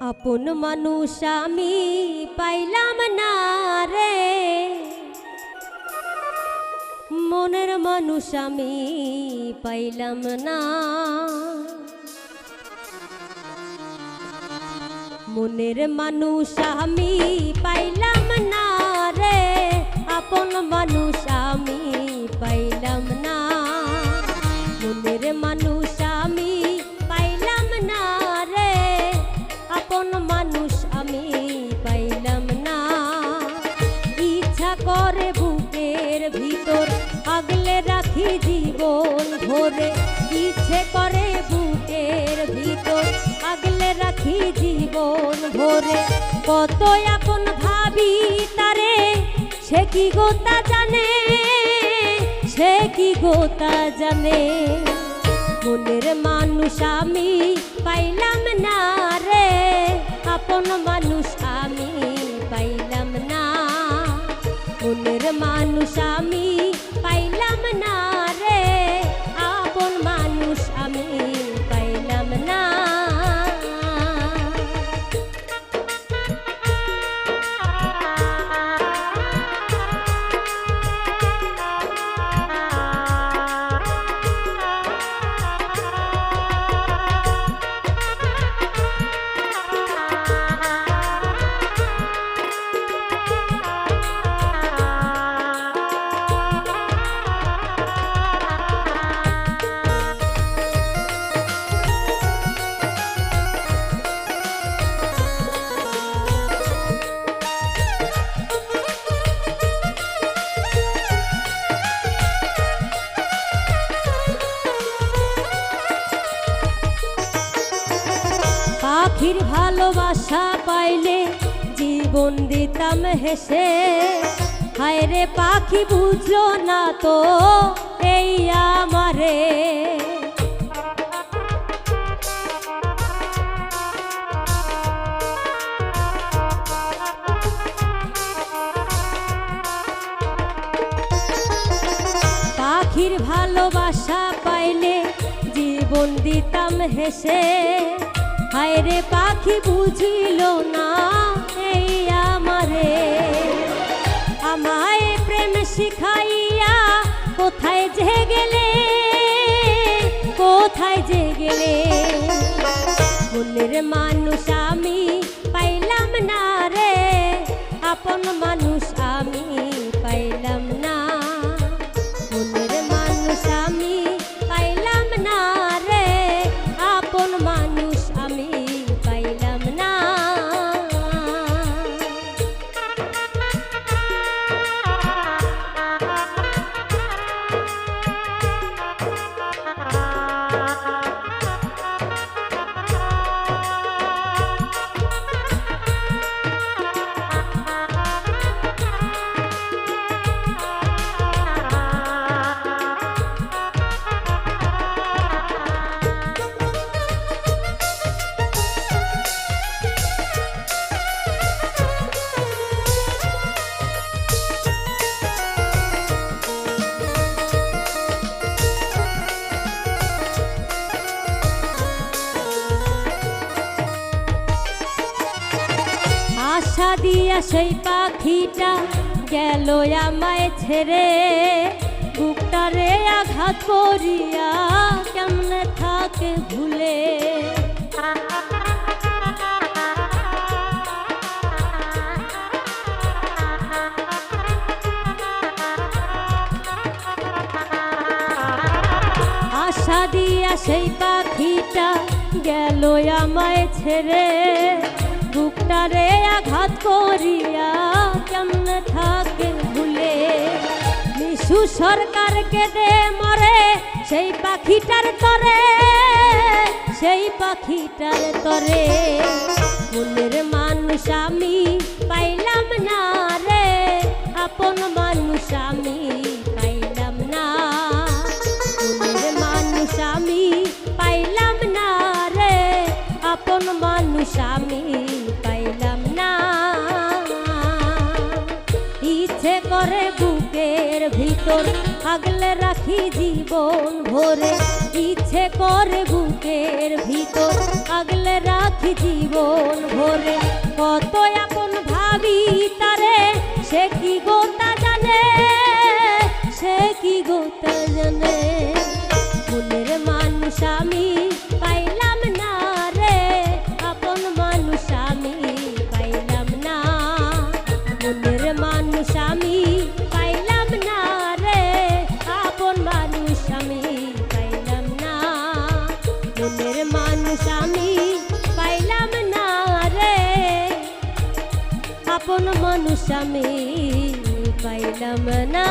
আপন মানুষ আমি পাইলাম না রে। মনের মানুষ আমি পাইলাম না। মনের মানুষ আমি কত আপন ভাবি তারে? সে কি গোতা জানে? সে কি গোতা জানে? মনের মানুষ আমি পাইলাম না রে। আপন মানুষ আমি পাইলাম না। মনের মানুষ আমি পাখির ভালোবাসা পাইলে জীবন দিতাম হেসে। হায় রে পাখি, বুঝলো না তো এই আমারে। পাখির ভালোবাসা পাইলে জীবন দিতাম হেসে। হায় রে পাখি বুঝিল না, এই আমারে। আমায় প্রেম শিখাইয়া কোথায় যে গেলে, কোথায় যে গেলে। মনের মানুষ আমি পাইলাম না রে, আপন মানুষ আশা দিয়া সেই পাখিটা গেল আমায় ছেড়ে। বুকটারে আঘাত করিয়া কেমনে থাকে ভুলে। আশা দিয়া সেই পাখিটা গেল আমায় ছেড়ে। করিয়া কেমন থাকে ভুলে? মিশু সরকারকে দে মরে, সেই পাখিটার তরে, সেই পাখিটার তরে। মনের মানুষ আমি পাইলাম না রে, আপন মানুষ আমি করে বুকের ভিতর আগলে রাখি জীবন ভরে। ইচ্ছে করে করে বুকের ভিতর আগলে রাখি জীবন ভরে। কত আপন ভাবি তারে, সে কি গোতা জানে? সে কি গোতা জানে? মনের মানুষ আমি পাইলাম না রে, আপন মানুষ আমি পাইলাম না। মনের মানুষ আমি আপন মানুষ আমি পাইলাম না।